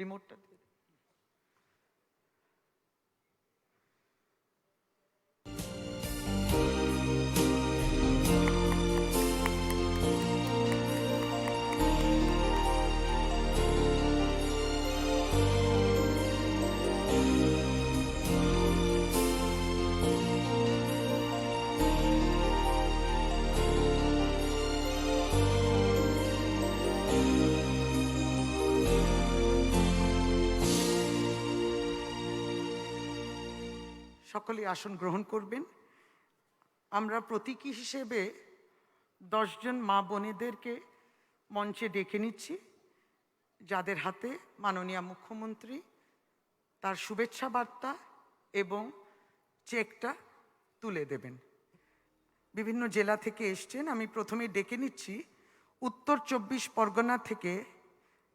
রিমোটটা দিয়ে সকলেই আসন গ্রহণ করবেন। আমরা প্রতীকী হিসেবে দশজন মা বোনেদেরকে মঞ্চে ডেকে নিচ্ছি, যাদের হাতে মাননীয় মুখ্যমন্ত্রী তার শুভেচ্ছা বার্তা এবং চেকটা তুলে দেবেন। বিভিন্ন জেলা থেকে এসছেন, আমি প্রথমে ডেকে নিচ্ছি উত্তর চব্বিশ পরগনা থেকে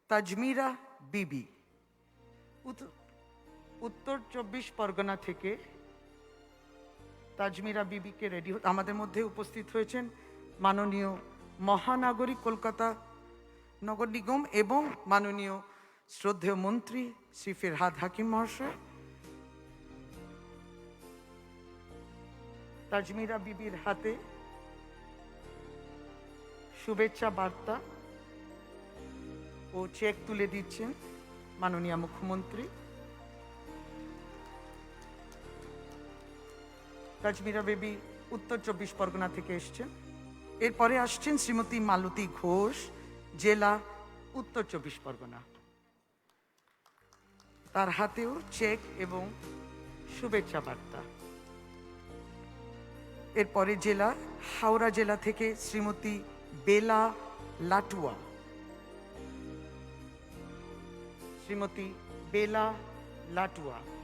তাজমিরা বিবি। উত্তর চব্বিশ পরগনা থেকে তাজমিরা বিবিকে রেডি আমাদের মধ্যে উপস্থিত হয়েছেন মাননীয় মহানাগরিক কলকাতা নগর নিগম এবং মাননীয় শ্রদ্ধেয় মন্ত্রী শ্রী ফিরহাদ হাকিম মহাশয়। তাজমিরা বিবির হাতে শুভেচ্ছা বার্তা ও চেক তুলে দিচ্ছেন মাননীয় মুখ্যমন্ত্রী। তাজমিরা বেবি উত্তর চব্বিশ পরগনা থেকে এসছেন এরপরে আসছেন শ্রীমতী মালতী ঘোষ, জেলা উত্তর চব্বিশ পরগনা। তার হাতেও চেক এবং শুভেচ্ছা বার্তা। এরপরে জেলা, হাওড়া জেলা থেকে শ্রীমতী বেলা লাটুয়া। শ্রীমতী বেলা লাটুয়া।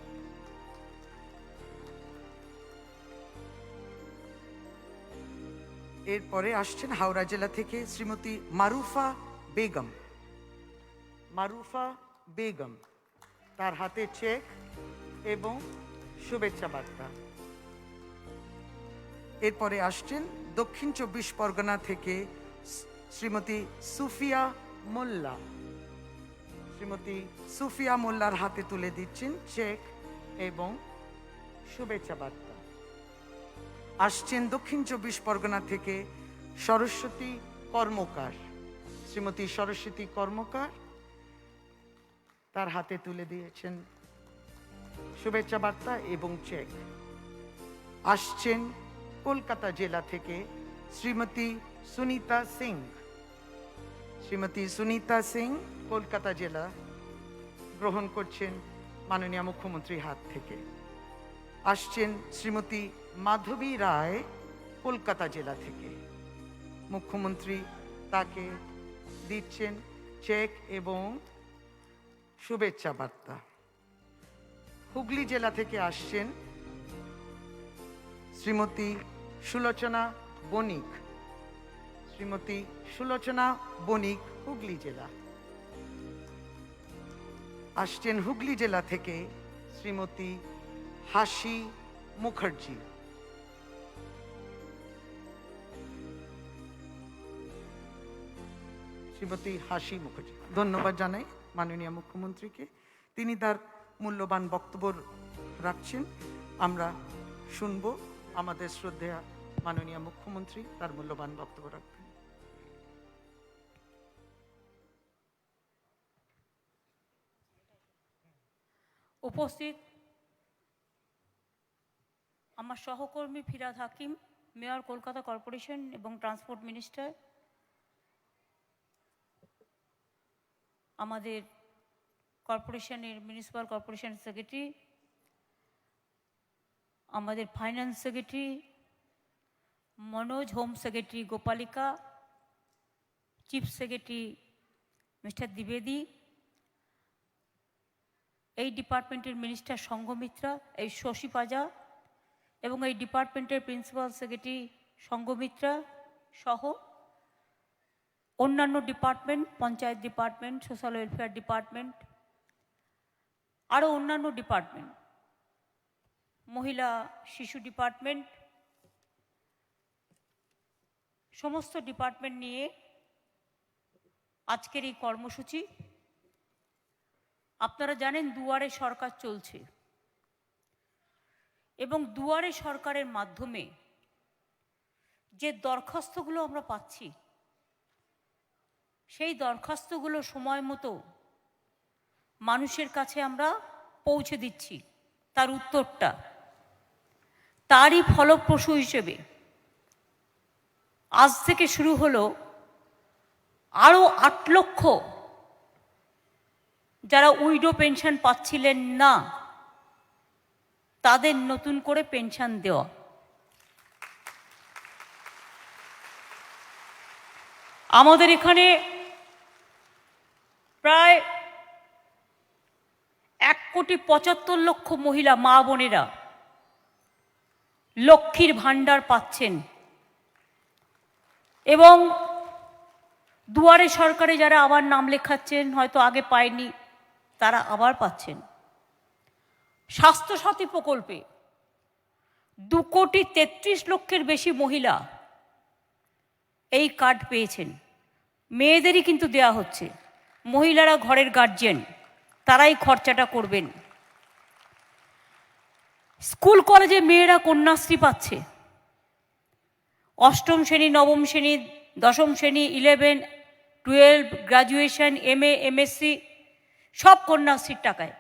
এরপরে আসছেন হাওড়া জেলা থেকে শ্রীমতী মারুফা বেগম। মারুফা বেগম, তার হাতে চেক এবং শুভেচ্ছা বার্তা। এরপরে আসছেন দক্ষিণ চব্বিশ পরগনা থেকে শ্রীমতী সুফিয়া মোল্লা। শ্রীমতী সুফিয়া মোল্লার হাতে তুলে দিচ্ছেন চেক এবং শুভেচ্ছা বার্তা। আসছেন দক্ষিণ চব্বিশ পরগনা থেকে সরস্বতী কর্মকার। শ্রীমতী সরস্বতী কর্মকার তার হাতে তুলে দিয়েছেন শুভেচ্ছা বার্তা এবং চেক আসছেন কলকাতা জেলা থেকে শ্রীমতী সুনিতা সিং। শ্রীমতী সুনিতা সিং কলকাতা জেলা গ্রহণ করছেন মাননীয় মুখ্যমন্ত্রীর হাত থেকে। আসছেন শ্রীমতী মাধবী রায় কলকাতা জেলা থেকে। মুখ্যমন্ত্রী তাকে দিচ্ছেন চেক এবং শুভেচ্ছা বার্তা। হুগলি জেলা থেকে আসছেন শ্রীমতী সুলোচনা বণিক। শ্রীমতী সুলোচনা বণিক হুগলি জেলা। আসছেন হুগলি জেলা থেকে শ্রীমতী হাসি মুখার্জি। শ্রীমতী হাসি মুখার্জি ধন্যবাদ জানাই মাননীয় মুখ্যমন্ত্রীকে। তিনি তার মূল্যবান বক্তব্য রাখছেন। আমরা শুনব আমাদের শ্রদ্ধেয়া মাননীয় মুখ্যমন্ত্রী তার মূল্যবান বক্তব্য রাখবেন। উপস্থিত আমার সহকর্মী ফিরাদ হাকিম, মেয়র কলকাতা কর্পোরেশন এবং ট্রান্সপোর্ট মিনিস্টার আমাদের কর্পোরেশনের মিউনিসিপ্যাল কর্পোরেশন সেক্রেটারি, আমাদের finance secretary, Manoj home secretary Gopalika, chief secretary mister দ্বিবেদী, এই ডিপার্টমেন্টের মিনিস্টার সঙ্গমিত্রা এই শশী পাজা এবং এই ডিপার্টমেন্টের প্রিন্সিপাল সেক্রেটারি সঙ্গমিত্রা সহ অন্যান্য department panchayat department social welfare department আরও অন্যান্য ডিপার্টমেন্ট মহিলা, শিশু ডিপার্টমেন্ট সমস্ত ডিপার্টমেন্ট নিয়ে আজকের এই কর্মসূচি। আপনারা জানেন দুয়ারে সরকার চলছে। এবং দুয়ারে সরকারের মাধ্যমে যে দরখাস্তগুলো আমরা পাচ্ছি সেই দরখাস্তগুলো সময় মতো মানুষের কাছে আমরা পৌঁছে দিচ্ছি, তার উত্তরটা। তারই ফলপ্রসূ হিসেবে আজ থেকে শুরু হলো আরও আট লক্ষ যারা উইডো পেনশন পাচ্ছিলেন না, তাদের নতুন করে পেনশন দেওয়া। আমাদের এখানে প্রায় এক কোটি পঁচাত্তর লক্ষ মহিলা মা বোনেরা লক্ষ্মীর ভাণ্ডার পাচ্ছেন। এবং দুয়ারে সরকারে যারা আবার নাম লেখাচ্ছেন, হয়তো আগে পায়নি, তারা আবার পাচ্ছেন। স্বাস্থ্যসাথী প্রকল্পে দু কোটি তেত্রিশ লক্ষের বেশি মহিলা এই কার্ড পেয়েছেন। মেয়েদেরই কিন্তু দেয়া হচ্ছে। মহিলারা ঘরের গার্জেন তারাই খরচাটা করবেন। স্কুল কলেজে মেয়েরা কন্যাশ্রী পাচ্ছে। অষ্টম শ্রেণি, নবম শ্রেণি, দশম শ্রেণি eleven twelve graduation M A MSc সব কন্যাশ্রীর টাকায়।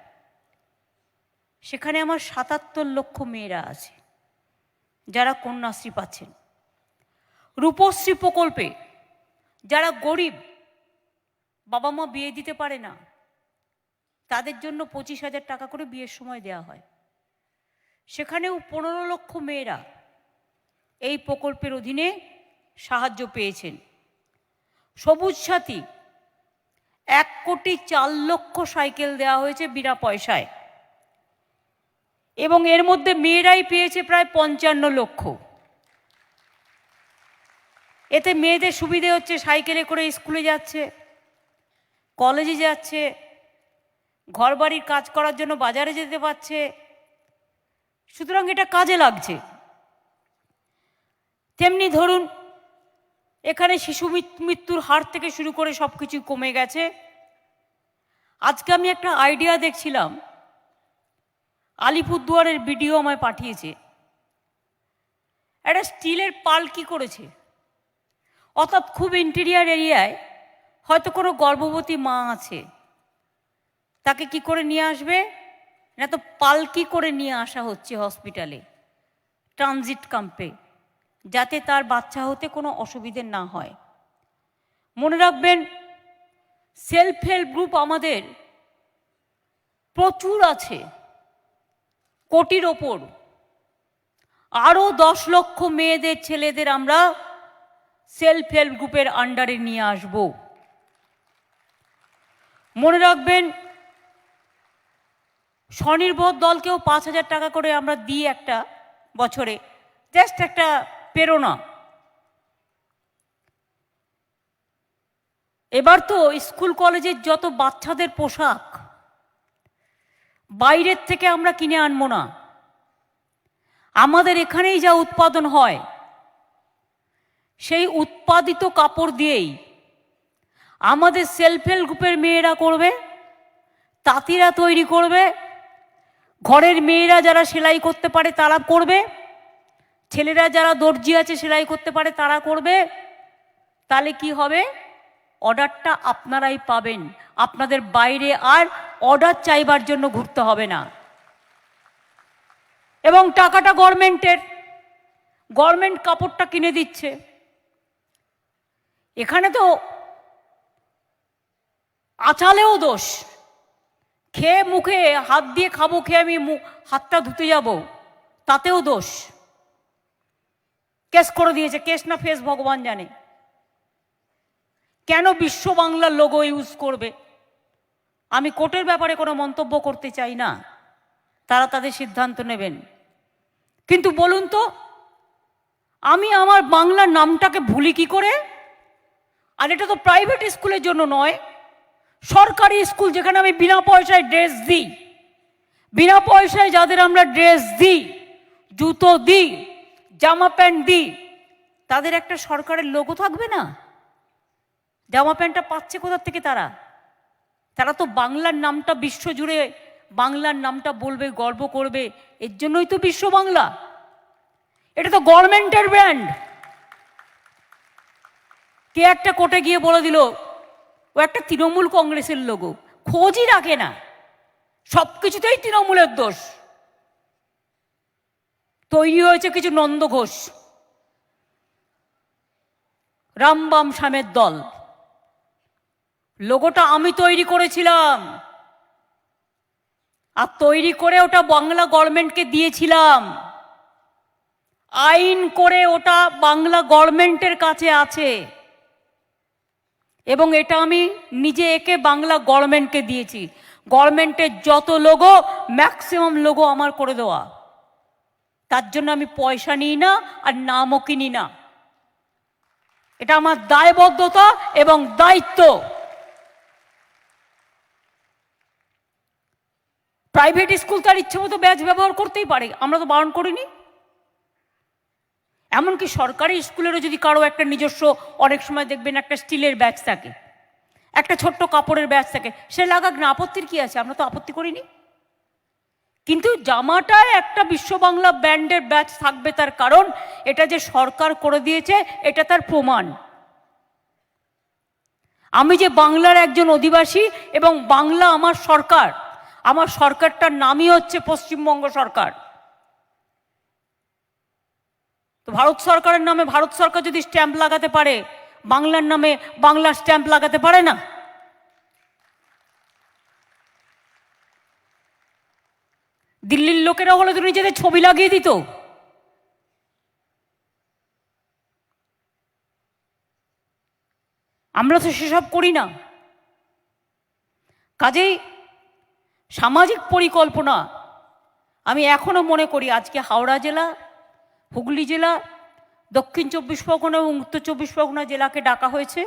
সেখানে আমার সাতাত্তর লক্ষ মেয়েরা আছে, যারা কন্যাশ্রী পাচ্ছেন। রূপশ্রী প্রকল্পে যারা গরিব বাবা মা বিয়ে দিতে পারে না, তাদের জন্য পঁচিশ হাজার টাকা করে বিয়ের সময় দেওয়া হয়। সেখানেও পনেরো লক্ষ মেয়েরা এই প্রকল্পের অধীনে সাহায্য পেয়েছেন। সবুজ সাথী, এক কোটি চার লক্ষ সাইকেল দেওয়া হয়েছে বিনা পয়সায়। এবং এর মধ্যে মেয়েরাই পেয়েছে প্রায় পঞ্চান্ন লক্ষ। এতে মেয়েদের সুবিধে হচ্ছে সাইকেলে করে স্কুলে যাচ্ছে। কলেজে যাচ্ছে, ঘরবাড়ির কাজ করার জন্য বাজারে যেতে পারছে, সুতরাং এটা কাজে লাগছে। তেমনি ধরুন, এখানে শিশু মৃত্যুর হার থেকে শুরু করে সব কিছু কমে গেছে। আজকে আমি একটা আইডিয়া দেখছিলাম, আলিপুরদুয়ারের ভিডিও আমায় পাঠিয়েছে। একটা স্টিলের পালকি করেছে। অর্থাৎ খুব ইন্টেরিয়ার এরিয়ায় হয়তো কোনো গর্ভবতী মা আছে। তাকে কি করে নিয়ে আসবে? না তো পালকি করে নিয়ে আসা হচ্ছে হসপিটালে, ট্রানজিট ক্যাম্পে, যাতে তার বাচ্চা হতে কোনো অসুবিধে না হয়। মনে রাখবেন সেলফ হেল্প গ্রুপ আমাদের প্রচুর আছে, কোটির ওপর। আরও দশ লক্ষ মেয়েদের, ছেলেদের আমরা সেলফ হেল্প গ্রুপের আন্ডারে নিয়ে আসব। মনে রাখবেন, স্বনির্ভর দলকেও পাঁচ হাজার টাকা করে আমরা দিই একটা বছরে। জাস্ট একটা প্রেরণা। এবার তো স্কুল কলেজের যত বাচ্চাদের পোশাক, বাইরের থেকে আমরা কিনে আনব না। আমাদের এখানেই যা উৎপাদন হয়, সেই উৎপাদিত কাপড় দিয়েই আমাদের সেলফ হেল্প গ্রুপের মেয়েরা করবে, তাঁতিরা তৈরি করবে, ঘরের মেয়েরা যারা সেলাই করতে পারে তারা করবে, ছেলেরা যারা দর্জি আছে সেলাই করতে পারে তারা করবে, তাহলে কি হবে? অর্ডারটা আপনারাই পাবেন, আপনাদের বাইরে আর অর্ডার চাইবার জন্য ঘুরতে হবে না। এবং টাকাটা গভর্নমেন্টের, গভর্নমেন্ট কাপড়টা কিনে দিচ্ছে। এখানে তো আচালেও দোষ। খেয়ে মুখে হাত দিয়ে খাব, খেয়ে আমি হাতটা ধুতে যাব, তাতেও দোষ। কেস করে দিয়েছে, কেস না ফেস ভগবান জানে। কেন বিশ্ব বাংলার লোগো ইউজ করবে? আমি কোর্টের ব্যাপারে কোনো মন্তব্য করতে চাই না। তারা তাদের সিদ্ধান্ত নেবেন। কিন্তু বলুন তো, আমি আমার বাংলার নামটাকে ভুলি কি করে? আর এটা তো প্রাইভেট স্কুলের জন্য নয়। সরকারি স্কুল যেখানে আমি বিনা পয়সায় ড্রেস দিই, বিনা পয়সায় যাদের আমরা ড্রেস দিই, জুতো দিই, জামা প্যান্ট দিই, তাদের একটা সরকারের লোগো থাকবে না? জামা প্যান্টটা পাচ্ছে কোথা থেকে তারা? তারা তো বাংলার নামটা বিশ্বজুড়ে বাংলার নামটা বলবে, গর্ব করবে, এর জন্যই তো বিশ্ব বাংলা। এটা তো গভর্নমেন্টের ব্র্যান্ড। কে একটা কোর্টে গিয়ে বলে দিল ও একটা তৃণমূল কংগ্রেসের লোগো। খোঁজই রাখে না। সব কিছুতেই তৃণমূলের দোষ। তৈরি হয়েছে কিছু নন্দ ঘোষ। রামবাম শ্যামের দল। লোগোটা আমি তৈরি করেছিলাম। আর তৈরি করে ওটা বাংলা গভর্নমেন্টকে দিয়েছিলাম। আইন করে ওটা বাংলা গভর্নমেন্টের কাছে আছে। এবং এটা আমি নিজে একে বাংলা গভর্নমেন্টকে দিয়েছি। গভর্নমেন্টের যত লোগো ম্যাক্সিমাম লোগো আমার করে দেওয়া। তার জন্য আমি পয়সা নিই না আর নামও কিনি না। এটা আমার দায়বদ্ধতা এবং দায়িত্ব। প্রাইভেট স্কুল তার ইচ্ছে মতো ব্যাচ ব্যবহার করতেই পারে। আমরা তো বারণ করিনি। এমনকি সরকারি স্কুলেরও যদি কারও একটা নিজস্ব, অনেক সময় দেখবেন একটা স্টিলের ব্যাচ থাকে, একটা ছোট্ট কাপড়ের ব্যাচ থাকে, সে লাগাক না, আপত্তির কি আছে? আমরা তো আপত্তি করিনি। কিন্তু জামাটায় একটা বিশ্ব বাংলা ব্যান্ডের ব্যাচ থাকবে তার কারণ, এটা যে সরকার করে দিয়েছে, এটা তার প্রমাণ। আমি যে বাংলার একজন অধিবাসী এবং বাংলা আমার সরকার, আমার সরকারটার নামই হচ্ছে পশ্চিমবঙ্গ সরকার। তো ভারত সরকারের নামে ভারত সরকার যদি স্ট্যাম্প লাগাতে পারে, বাংলার নামে বাংলার স্ট্যাম্প লাগাতে পারে না? দিল্লির লোকেরা হলে তো নিজেদের ছবি লাগিয়ে দিত। আমরা তো সেসব করি না। কাজেই সামাজিক পরিকল্পনা আমি এখনও মনে করি, আজকে হাওড়া জেলা হুগলি জেলা, দক্ষিণ চব্বিশ পরগনা এবং উত্তর চব্বিশ পরগনা জেলাকে ডাকা হয়েছে।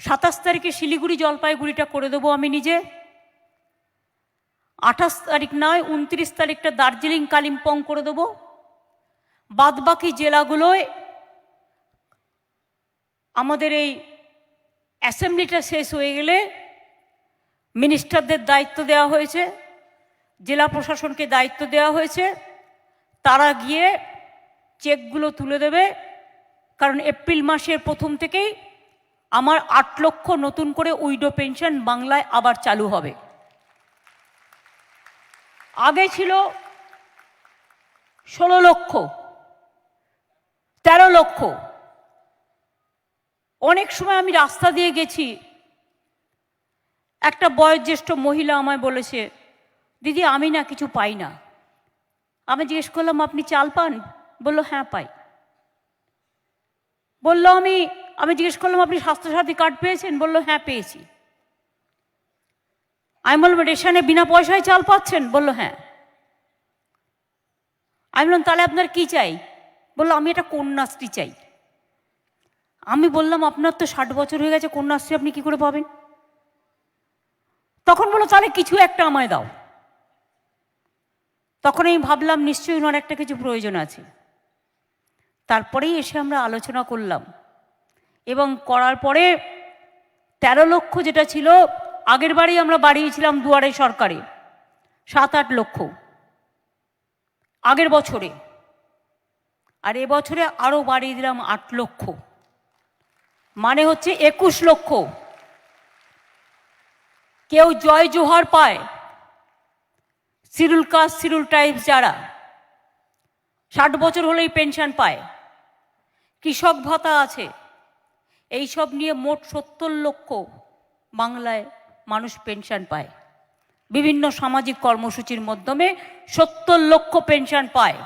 সাতাশ তারিখে শিলিগুড়ি জলপাইগুড়িটা করে দেবো আমি নিজে। আঠাশ তারিখ নয়, উনত্রিশ তারিখটা দার্জিলিং, কালিম্পং করে দেবো। বাদবাকি জেলাগুলোয় আমাদের এই অ্যাসেম্বলিটা শেষ হয়ে গেলে মিনিস্টারদের দায়িত্ব দেওয়া হয়েছে, জেলা প্রশাসনকে দায়িত্ব দেওয়া হয়েছে। তারা গিয়ে চেকগুলো তুলে দেবে, কারণ এপ্রিল মাসের প্রথম থেকেই আমার আট লক্ষ নতুন করে উইডো পেনশন বাংলায় আবার চালু হবে। আগে ছিল ষোলো লক্ষ, তেরো লক্ষ। অনেক সময় আমি রাস্তা দিয়ে গেছি। একটা বয়োজ্যেষ্ঠ মহিলা আমায় বলেছে, দিদি, আমি না কিছু পাই না। আমি জিজ্ঞেস করলাম, আপনি চাল পান? বলল হ্যাঁ পাই। বলল, আমি আমি জিজ্ঞেস করলাম, আপনি স্বাস্থ্যসাথী কার্ড পেয়েছেন? বলল হ্যাঁ পেয়েছি। আমি বললাম, রেশনে বিনা পয়সায় চাল পাচ্ছেন? বলল হ্যাঁ। আমি বললাম, তাহলে আপনার কি চাই? বলল, আমি এটা কন্যাশ্রী চাই। আমি বললাম, আপনার তো ষাট বছর হয়ে গেছে, কন্যাশ্রী আপনি কি করে পাবেন? তখন বলল, তাহলে কিছু একটা আমায় দাও। তখন আমি ভাবলাম, নিশ্চয়ই ওনার একটা কিছু প্রয়োজন আছে। তারপরেই এসে আমরা আলোচনা করলাম। এবং করার পরে তেরো লক্ষ যেটা ছিল, আগের বারেই আমরা বাড়িয়েছিলাম দুয়ারে সরকারে, সাত আট লক্ষ। আগের বছরে। আর এবছরে আরও বাড়িয়ে দিলাম আট লক্ষ। মানে হচ্ছে একুশ লক্ষ। কেউ জয় জোহার পায়। সিরুল কাস্ট সিরুল টাইপস যারা ষাট বছর হলেই পেনশন পায়। কৃষক ভাতা আছে। এই সব নিয়ে মোট সত্তর লক্ষ বাংলায় মানুষ পেনশন পায়। বিভিন্ন সামাজিক কর্মসূচির মাধ্যমে সত্তর লক্ষ পেনশন পায়।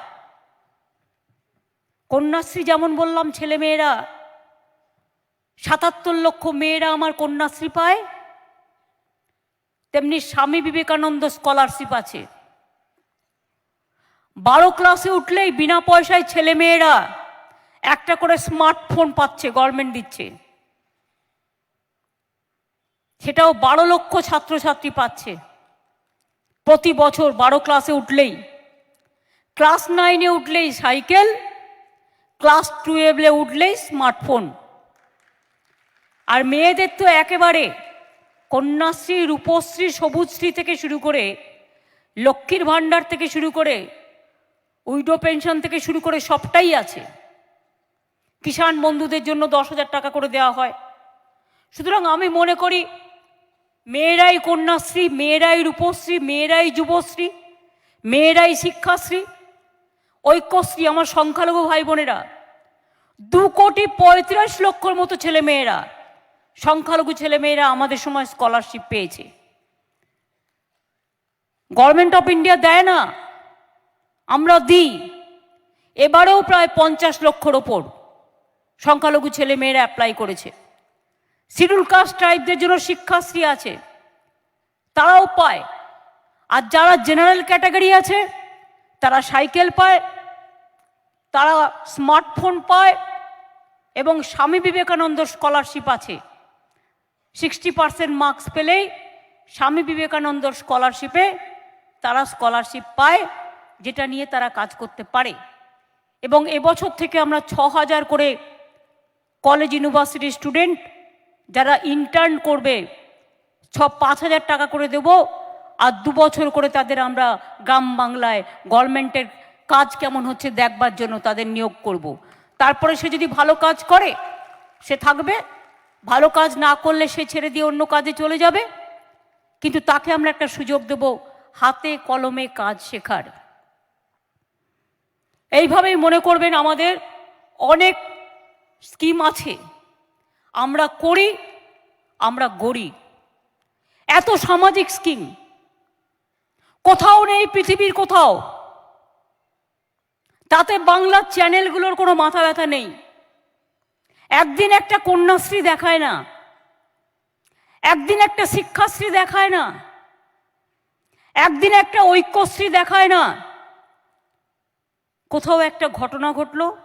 কন্যাশ্রী যেমন বললাম ছেলে মেয়েরা সাতাত্তর লক্ষ মেয়েরা আমার কন্যাশ্রী পায়। তেমনি স্বামী বিবেকানন্দ স্কলারশিপ আছে। বারো ক্লাসে উঠলেই বিনা পয়সায় ছেলে মেয়েরা একটা করে স্মার্টফোন পাচ্ছে গভর্নমেন্ট দিচ্ছে। সেটাও বারো লক্ষ ছাত্রছাত্রী পাচ্ছে। প্রতি বছর বারো ক্লাসে উঠলেই ক্লাস নাইনে উঠলেই সাইকেল ক্লাস টুয়েলভে উঠলেই স্মার্টফোন আর মেয়েদের তো একেবারে কন্যাশ্রী, রূপশ্রী, সবুজশ্রী থেকে শুরু করে, লক্ষ্মীর ভাণ্ডার থেকে শুরু করে, উইডো পেনশন থেকে শুরু করে সবটাই আছে। কিষাণ বন্ধুদের জন্য দশ হাজার টাকা করে দেওয়া হয়। সুতরাং আমি মনে করি, মেয়েরাই কন্যাশ্রী, মেয়েরাই রূপশ্রী, মেয়েরাই যুবশ্রী, মেয়েরাই শিক্ষাশ্রী, ঐক্যশ্রী আমার সংখ্যালঘু ভাই বোনেরা, দু কোটি পঁয়ত্রিশ লক্ষর মতো ছেলে মেয়েরা সংখ্যালঘু ছেলে মেয়েরা আমাদের সময় স্কলারশিপ পেয়েছে। গভর্নমেন্ট অফ ইন্ডিয়া দেয় না, আমরা দিই। এবারেও প্রায় পঞ্চাশ লক্ষর ওপর সংখ্যালঘু ছেলে মেয়েরা অ্যাপ্লাই করেছে। শিডিউল কাস্ট ট্রাইবদের জন্য শিক্ষাশ্রী আছে, তারাও পায়। আর যারা জেনারেল ক্যাটাগরি আছে, তারা সাইকেল পায়, তারা স্মার্টফোন পায় এবং স্বামী বিবেকানন্দ স্কলারশিপ আছে। সিক্সটি পার্সেন্ট মার্কস পেলেই স্বামী বিবেকানন্দ স্কলারশিপে তারা স্কলারশিপ পায়, যেটা নিয়ে তারা কাজ করতে পারে এবং এবছর থেকে আমরা ছ হাজার করে কলেজ ইউনিভার্সিটির স্টুডেন্ট যারা ইন্টার্ন করবে, ছ পাঁচ হাজার টাকা করে দেব আর দু বছর করে তাদের আমরা গ্রাম বাংলায় গভর্নমেন্টের কাজ কেমন হচ্ছে দেখবার জন্য তাদের নিয়োগ করব। তারপরে সে যদি ভালো কাজ করে, সে থাকবে ভালো কাজ না করলে সে ছেড়ে দিয়ে অন্য কাজে চলে যাবে? কিন্তু তাকে আমরা একটা সুযোগ দেব, হাতে কলমে কাজ শেখার। এইভাবেই মনে করবেন আমাদের অনেক স্কিম আছে। আমরা করি, আমরা গড়ি। এত সামাজিক স্কিম। কোথাও নেই, পৃথিবীর কোথাও। তাতে বাংলার চ্যানেলগুলোর কোনো মাথা ব্যথা নেই। একদিন একটা কন্যাশ্রী দেখায় না। একদিন একটা শিক্ষাশ্রী দেখায় না। একদিন একটা ঐক্যশ্রী দেখায় না। কোথাও একটা ঘটনা ঘটলো,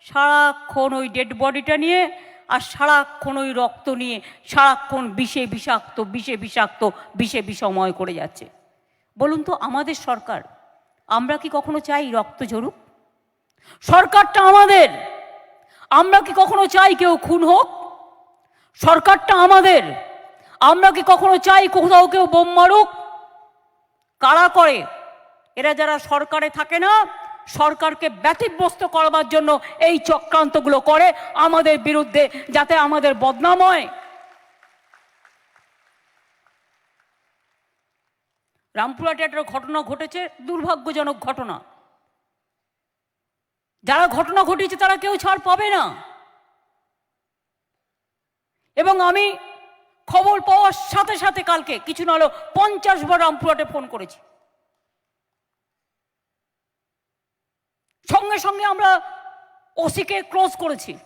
সারাক্ষণ ওই ডেড বডিটা নিয়ে আর সারাক্ষণ ওই রক্ত নিয়ে, সারাক্ষণ বিষে বিষাক্ত বিষে বিষাক্ত, বিষে বিষময় করে যাচ্ছে। বলুন তো, আমাদের সরকার, আমরা কি কখনো চাই রক্ত ঝরুক? সরকারটা আমাদের! আমরা কি কখনো চাই কেউ খুন হোক? সরকারটা আমাদের। আমরা কি কখনো চাই কোথাও কেউ বোম মারুক? কারা করে? এরা যারা সরকারে থাকে না, সরকারকে ব্যতিব্যস্ত করবার জন্য এই চক্রান্তগুলো করে আমাদের বিরুদ্ধে যাতে আমাদের বদনাম হয়। রামপুরহাটে একটা ঘটনা ঘটেছে, দুর্ভাগ্যজনক ঘটনা। যারা ঘটনা ঘটিয়েছে তারা কেউ ছাড় পাবে না। এবং আমি খবর পাওয়ার সাথে সাথে কালকে কিছু না হলো পঞ্চাশ বার রামপুরহাটে ফোন করেছি। সঙ্গে সঙ্গে আমরা ওসিকে ক্লোজ করেছি।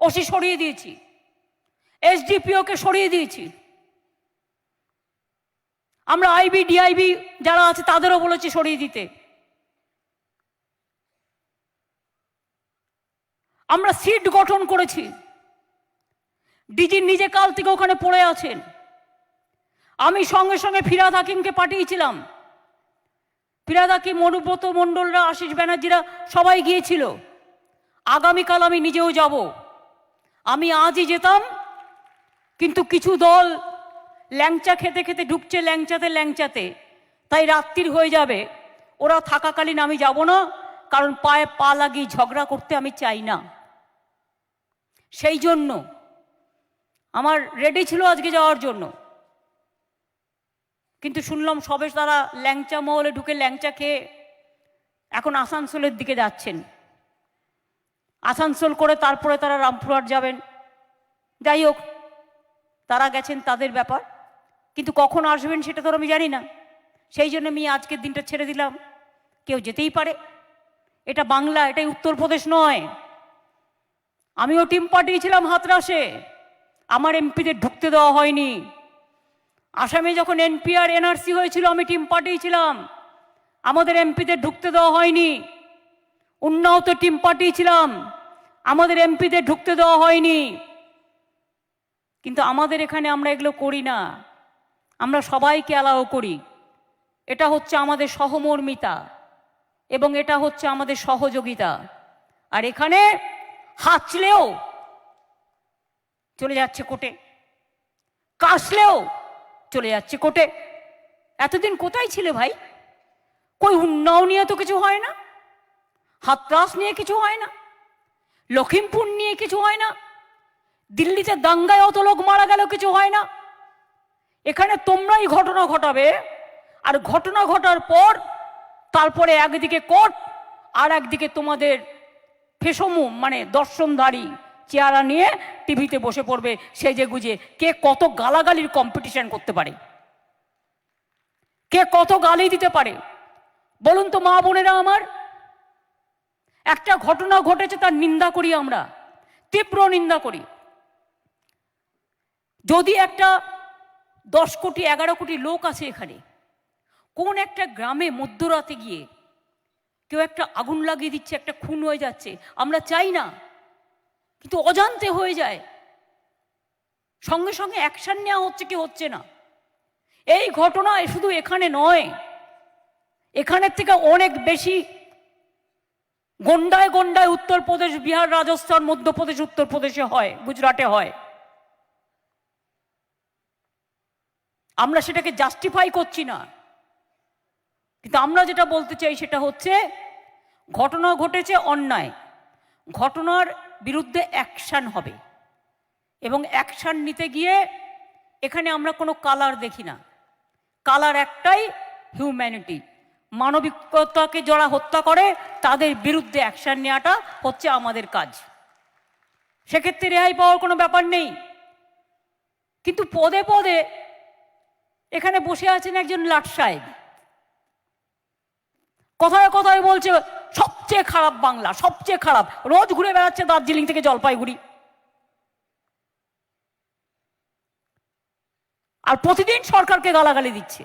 ওসি সরিয়ে দিয়েছি। এসডিপিওকে সরিয়ে দিয়েছি। আমরা আইবি, ডিআইবি যারা আছে তাদেরও বলেছি সরিয়ে দিতে। আমরা সিট গঠন করেছি। ডিজি নিজে কাল থেকে ওখানে পড়ে আছেন। আমি সঙ্গে সঙ্গে ফিরাদ হাকিমকে পাঠিয়েছিলাম। ফিরাদ হাকিম, অনুব্রত মণ্ডলরা, আশিস ব্যানার্জিরা সবাই গিয়েছিল। আগামীকাল আমি নিজেও যাব। আমি আজই যেতাম, কিন্তু কিছু দল ল্যাংচা খেতে খেতে ঢুকছে ল্যাংচাতে ল্যাংচাতে। তাই রাত্রির হয়ে যাবে। ওরা থাকাকালীন আমি যাব না, কারণ পায়ে পা লাগিয়ে ঝগড়া করতে আমি চাই না। সেই জন্য। আমার রেডি ছিল আজকে যাওয়ার জন্য। কিন্তু শুনলাম সবে তারা ল্যাংচা মহলে ঢুকে ল্যাংচা খেয়ে এখন আসানসোলের দিকে যাচ্ছেন। আসানসোল করে তারপরে তারা রামপুরহাট যাবেন। যাই হোক, তারা গেছেন তাদের ব্যাপার। কিন্তু কখন আসবেন সেটা তো আমি জানি না। সেই জন্য আমি আজকের দিনটা ছেড়ে দিলাম। কেউ যেতেই পারে। এটা বাংলা, এটাই উত্তরপ্রদেশ নয়। আমিও টিম পাঠিয়েছিলাম হাতরাসে। আমার এমপিদের ঢুকতে দেওয়া হয়নি। আসামে যখন এনপিআর, এনআরসি হয়েছিল, আমি টিম পাঠিয়েছিলাম আমাদের এমপিদের ঢুকতে দেওয়া হয়নি। উন্নাওতে টিম পাঠিয়েছিলাম আমাদের এমপিদের ঢুকতে দেওয়া হয়নি। কিন্তু আমাদের এখানে আমরা এগুলো করি না। আমরা সবাইকে অ্যালাও করি। এটা হচ্ছে আমাদের সহমর্মিতা এবং এটা হচ্ছে আমাদের সহযোগিতা। আর এখানে হাঁচলেও চলে যাচ্ছে কোটে কাশলেও চলে যাচ্ছে কোর্টে। এতদিন কোথায় ছিলে ভাই? কই উন্নয়ন নিয়ে তো কিছু হয় না, হাতরাস নিয়ে কিছু হয় না লখিমপুর নিয়ে কিছু হয় না, দিল্লিতে দাঙ্গায় অত লোক মারা গেল কিছু হয় না। এখানে তোমরাই ঘটনা ঘটাবে, আর ঘটনা ঘটার পর তারপরে একদিকে কোর্ট আর একদিকে তোমাদের ফেসমু মানে দর্শনধারী চেয়ারা নিয়ে টিভিতে বসে পড়বে সেজে গুজে। কে কত গালাগালির কম্পিটিশন করতে পারে? কে কত গালি দিতে পারে? বলুন তো মা বোনেরা আমার। একটা ঘটনা ঘটেছে, তার নিন্দা করি আমরা, তীব্র নিন্দা করি। যদি একটা দশ কোটি, এগারো কোটি লোক আছে এখানে, কোন একটা গ্রামে মধ্যরাতে গিয়ে কেউ একটা আগুন লাগিয়ে দিচ্ছে, একটা খুন হয়ে যাচ্ছে। আমরা চাই না, কিন্তু অজান্তে হয়ে যায়। সঙ্গে সঙ্গে অ্যাকশন নেওয়া হচ্ছে কি হচ্ছে না। এই ঘটনা শুধু এখানে নয়, এখানের থেকে অনেক বেশি গন্ডায় গন্ডায় উত্তরপ্রদেশ, বিহার, রাজস্থান, মধ্যপ্রদেশ, উত্তরপ্রদেশে হয়, গুজরাটে হয়। আমরা সেটাকে জাস্টিফাই করছি না। কিন্তু আমরা যেটা বলতে চাই সেটা হচ্ছে, ঘটনা ঘটেছে অন্যায়। ঘটনার বিরুদ্ধে অ্যাকশান হবে। এবং অ্যাকশান নিতে গিয়ে এখানে আমরা কোনো কালার দেখি না। কালার একটাই হিউম্যানিটি মানবিকতাকে যারা হত্যা করে, তাদের বিরুদ্ধে অ্যাকশান নেওয়াটা হচ্ছে আমাদের কাজ। সেক্ষেত্রে রেহাই পাওয়ার কোনো ব্যাপার নেই। কিন্তু পদে পদে এখানে বসে আছেন একজন লাট সাহেব। কথায় কথায় বলছে, সবচেয়ে খারাপ বাংলা, সবচেয়ে খারাপ। রোজ ঘুরে বেড়াচ্ছে দার্জিলিং থেকে জলপাইগুড়ি। আর প্রতিদিন সরকারকে গালাগালি দিচ্ছে।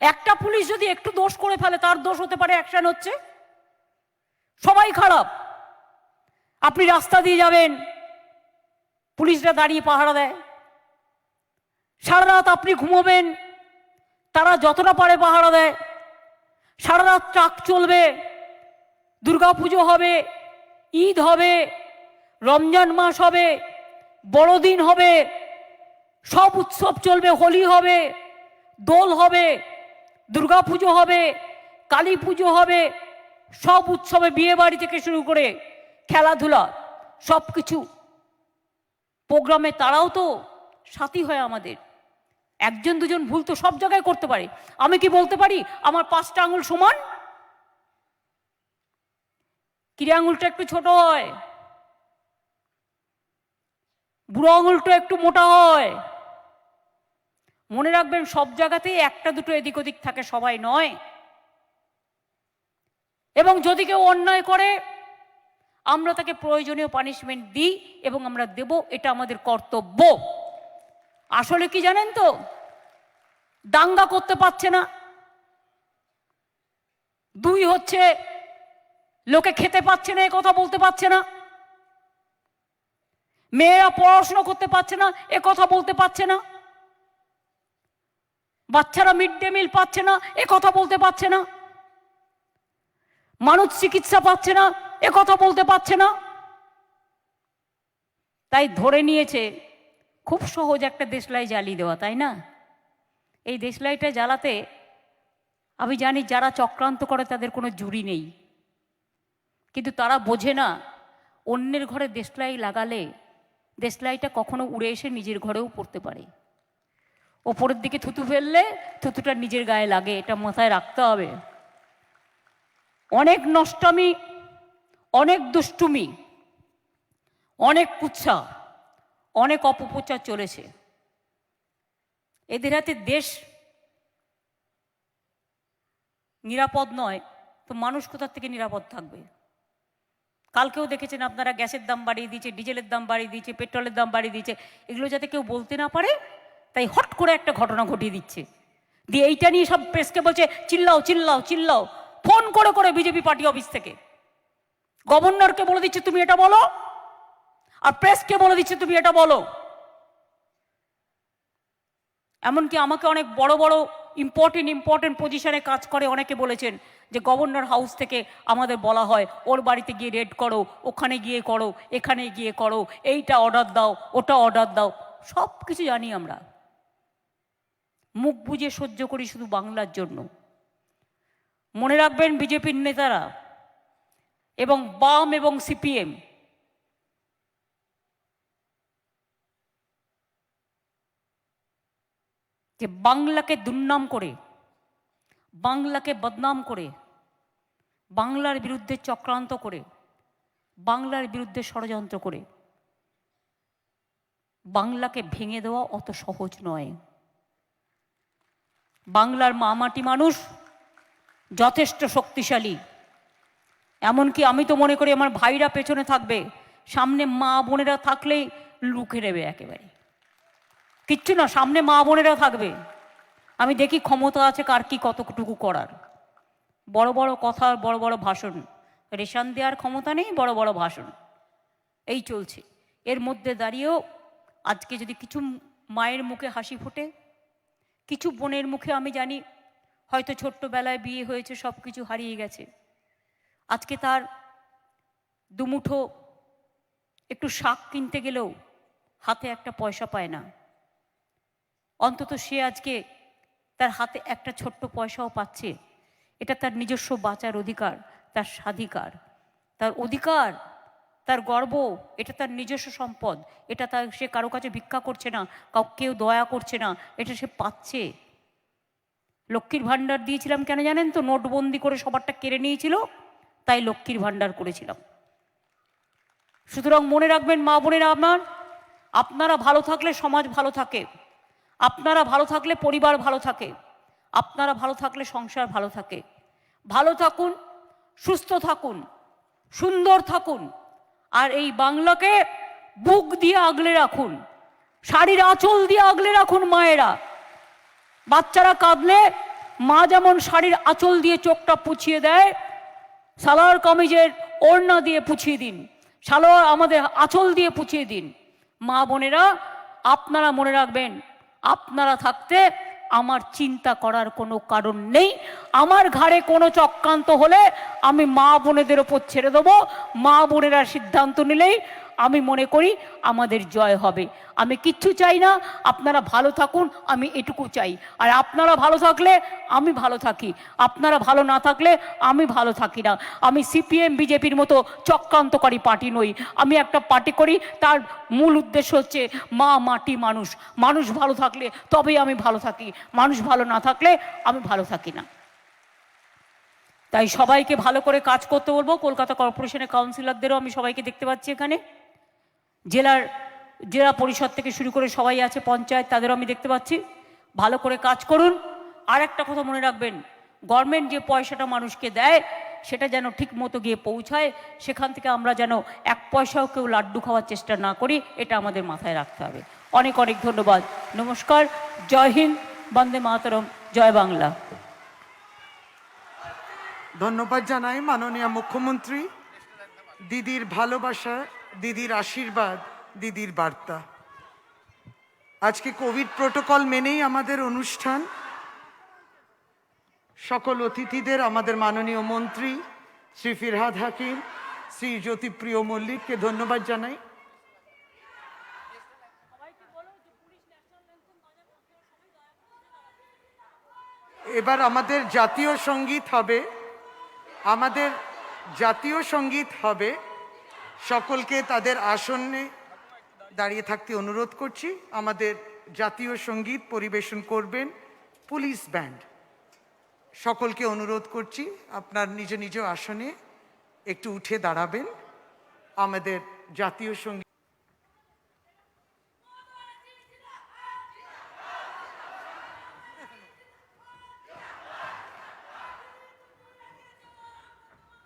একটা পুলিশ যদি একটু দোষ করে ফেলে, তার দোষ হতে পারে অ্যাকশন হচ্ছে। সবাই খারাপ। আপনি রাস্তা দিয়ে যাবেন, পুলিশরা দাঁড়িয়ে পাহারা দেয়। সারা রাত আপনি ঘুমোবেন তারা যতটা পারে পাহারা দেয়। সারা রাত ট্রাক চলবে পুজো হবে, ঈদ হবে, রমজান মাস হবে, বড়দিন হবে, সব উৎসব চলবে, হোলি হবে, দোল হবে পুজো হবে কালী পুজো হবে, সব উৎসবে বিয়ে বাড়ি থেকে শুরু করে খেলাধুলা সব কিছু প্রোগ্রামে তারাও তো সাথী হয় আমাদের। একজন দুজন ভুল তো সব জায়গায় করতে পারে। আমি কি বলতে পারি? আমার পাঁচটা আঙুল সমান? কিরে আঙুলটা একটু ছোট হয়। বুড়ো আঙুলটা একটু মোটা হয়। মনে রাখবেন, সব জায়গাতেই একটা দুটো এদিক ওদিক থাকে, সবাই নয়। এবং যদি কেউ অন্যায় করে, আমরা তাকে প্রয়োজনীয় পানিশমেন্ট দিই এবং আমরা দেব, এটা আমাদের কর্তব্য। আসলে কি জানেন তো? দাঙ্গা করতে পারছে না। দুই হচ্ছে, লোকে খেতে পাচ্ছে না, এ কথা বলতে পারছে না। মেয়েরা পড়াশোনা করতে পারছে না, এ কথা বলতে পারছে না। বাচ্চারা মিড ডে মিল পাচ্ছে না, এ কথা বলতে পারছে না। মানুষ চিকিৎসা পাচ্ছে না, এ কথা বলতে পারছে না। তাই ধরে নিয়েছে খুব সহজ একটা দেশলাই জ্বালিয়ে দেওয়া, তাই না? এই দেশলাইটা জ্বালাতে, আমি জানি যারা চক্রান্ত করে তাদের কোনো জুড়ি নেই। কিন্তু তারা বোঝে না, অন্যের ঘরে দেশলাই লাগালে দেশলাইটা কখনো উড়ে এসে নিজের ঘরেও পড়তে পারে। ওপরের দিকে থুতু ফেললে থুতুটা নিজের গায়ে লাগে, এটা মাথায় রাখতে হবে। অনেক নষ্টামি, অনেক দুষ্টুমি, অনেক কুচ্ছা অনেক অপপ্রচার চলেছে। এদের হাতে দেশ নিরাপদ নয়, তো মানুষ কোথার থেকে নিরাপদ থাকবে? কালকেও দেখেছেন আপনারা গ্যাসের দাম বাড়িয়ে দিয়েছে, ডিজেলের দাম বাড়িয়ে দিয়েছে, পেট্রোলের দাম বাড়িয়ে দিয়েছে। এগুলো যাতে কেউ বলতে না পারে, তাই হট করে একটা ঘটনা ঘটিয়ে দিচ্ছে। দিয়ে এইটা নিয়ে সব প্রেসকে বলছে, চিল্লাও চিল্লাও চিল্লাও। ফোন করে করে বিজেপি পার্টি অফিস থেকে। গভর্নরকে বলে দিচ্ছে, তুমি এটা বলো। আর প্রেসকে বলে দিচ্ছে, তুমি এটা বলো। এমনকি আমাকে অনেক বড় বড় ইম্পর্টেন্ট ইম্পর্টেন্ট পজিশনে কাজ করে অনেকে বলেছেন যে গভর্নর হাউস থেকে আমাদের বলা হয়, ওর বাড়িতে গিয়ে রেড করো, ওখানে গিয়ে করো, এখানে গিয়ে করো, এইটা অর্ডার দাও, ওটা অর্ডার দাও। সব কিছু জানি আমরা। মুখ বুঝে সহ্য করি শুধু বাংলার জন্য। মনে রাখবেন, বিজেপির নেতারা এবং বাম এবং সিপিএম যে বাংলাকে দুর্নাম করে, বাংলাকে বদনাম করে, বাংলার বিরুদ্ধে চক্রান্ত করে, বাংলার বিরুদ্ধে ষড়যন্ত্র করে, বাংলাকে ভেঙে দেওয়া অত সহজ নয়। বাংলার মামাটি মানুষ যথেষ্ট শক্তিশালী। এমনকি আমি তো মনে করি আমার ভাইরা পেছনে থাকবে, সামনে মা বোনেরা থাকলেই লুকে নেবে একেবারে। কিচ্ছু না, সামনে মা বোনেরা থাকবে। আমি দেখি ক্ষমতা আছে কার কি কতটুকু করার। বড় বড় কথা, বড় বড় ভাষণ। রেশন দেওয়ার ক্ষমতা নেই, বড় বড় ভাষণ। এই চলছে। এর মধ্যে দাঁড়িয়েও আজকে যদি কিছু মায়ের মুখে হাসি ফোটে, কিছু বোনের মুখে আমি জানি হয়তো ছোট্টবেলায় বিয়ে হয়েছে সব কিছু হারিয়ে গেছে। আজকে তার দুমুঠো একটু শাক কিনতে গেলেও হাতে একটা পয়সা পায় না। অন্তত সে আজকে তার হাতে একটা ছোট্ট পয়সাও পাচ্ছে। এটা তার নিজস্ব বাঁচার অধিকার, তার স্বাধিকার। তার অধিকার, তার গর্ব, এটা তার নিজস্ব সম্পদ। এটা তার, সে কারও কাছে ভিক্ষা করছে না, কাউ দয়া করছে না, এটা সে পাচ্ছে। লক্ষ্মীর ভাণ্ডার দিয়েছিলাম কেন জানেন তো? নোটবন্দি করে সবারটা কেড়ে নিয়েছিল, তাই লক্ষ্মীর ভাণ্ডার করেছিলাম। সুতরাং মনে রাখবেন, মা বোনেরা, আপনার, আপনারা ভালো থাকলে সমাজ ভালো থাকে। আপনারা ভালো থাকলে পরিবার ভালো থাকে, আপনারা ভালো থাকলে সংসার ভালো থাকে। ভালো থাকুন, সুস্থ থাকুন, সুন্দর থাকুন, আর এই বাংলাকে বুক দিয়ে আগলে রাখুন, শাড়ির আঁচল দিয়ে আগলে রাখুন মায়েরা। বাচ্চারা কাঁদলে মা যেমন শাড়ির আঁচল দিয়ে চোখটা পুছিয়ে দেয়, সালোয়ার কামিজের ওড়না দিয়ে পুছিয়ে দিন, সালোয়ার আমাদের আঁচল দিয়ে পুছিয়ে দিন। মা বোনেরা, আপনারা মনে রাখবেন আপনারা থাকতে আমার চিন্তা করার কোনো কারণ নেই। আমার ঘাড়ে কোনো চক্রান্ত হলে আমি মা বোনেদের ওপর ছেড়ে দেবো। মা বোনেরা সিদ্ধান্ত নিলেই আমি মনে করি আমাদের জয় হবে। আমি কিচ্ছু চাই না, আপনারা ভালো থাকুন, আমি এটুকু চাই। আর আপনারা ভালো থাকলে আমি ভালো থাকি। আপনারা ভালো না থাকলে আমি ভালো থাকি না। আমি সিপিএম, বিজেপির মতো চক্রান্তকারী পার্টি নই। আমি একটা পার্টি করি, তার মূল উদ্দেশ্য হচ্ছে মা মাটি মানুষ। মানুষ ভালো থাকলে তবেই আমি ভালো থাকি। মানুষ ভালো না থাকলে আমি ভালো থাকি না। তাই সবাইকে ভালো করে কাজ করতে বলব। কলকাতা কর্পোরেশনের কাউন্সিলরদেরও আমি সবাইকে দেখতে পাচ্ছি এখানে। জেলার জেলা পরিষদ থেকে শুরু করে সবাই আছে, পঞ্চায়েত, তাদেরও আমি দেখতে পাচ্ছি। ভালো করে কাজ করুন। আর একটা কথা মনে রাখবেন গভর্নমেন্ট যে পয়সাটা মানুষকে দেয়, সেটা যেন ঠিক মতো গিয়ে পৌঁছায়, সেখান থেকে আমরা যেন এক পয়সাও কেউ লাড্ডু খাওয়ার চেষ্টা না করি, এটা আমাদের মাথায় রাখতে হবে। অনেক অনেক ধন্যবাদ। নমস্কার, জয় হিন্দ, বন্দে মাতরম, জয় বাংলা। ধন্যবাদ জানাই মাননীয় মুখ্যমন্ত্রী। দিদির ভালোবাসা দিদির আশীর্বাদ, দিদির বার্তা। আজকে কোভিড প্রোটোকল মেনেই আমাদের অনুষ্ঠান। সকল অতিথিদের, আমাদের মাননীয় মন্ত্রী, শ্রী ফিরহাদ হাকিম, শ্রী জ্যোতিপ্রিয় মল্লিককে ধন্যবাদ জানাই। এবার আমাদের জাতীয় সংগীত হবে। আমাদের জাতীয় সংগীত হবে সকলকে তাদের আসনে দাঁড়িয়ে থাকতে অনুরোধ করছি। আমাদের জাতীয় সংগীত পরিবেশন করবেন পুলিশ ব্যান্ড। সকলকে অনুরোধ করছি, আপনার নিজ নিজ আসনে একটু উঠে দাঁড়াবেন। আমাদের জাতীয় সংগীত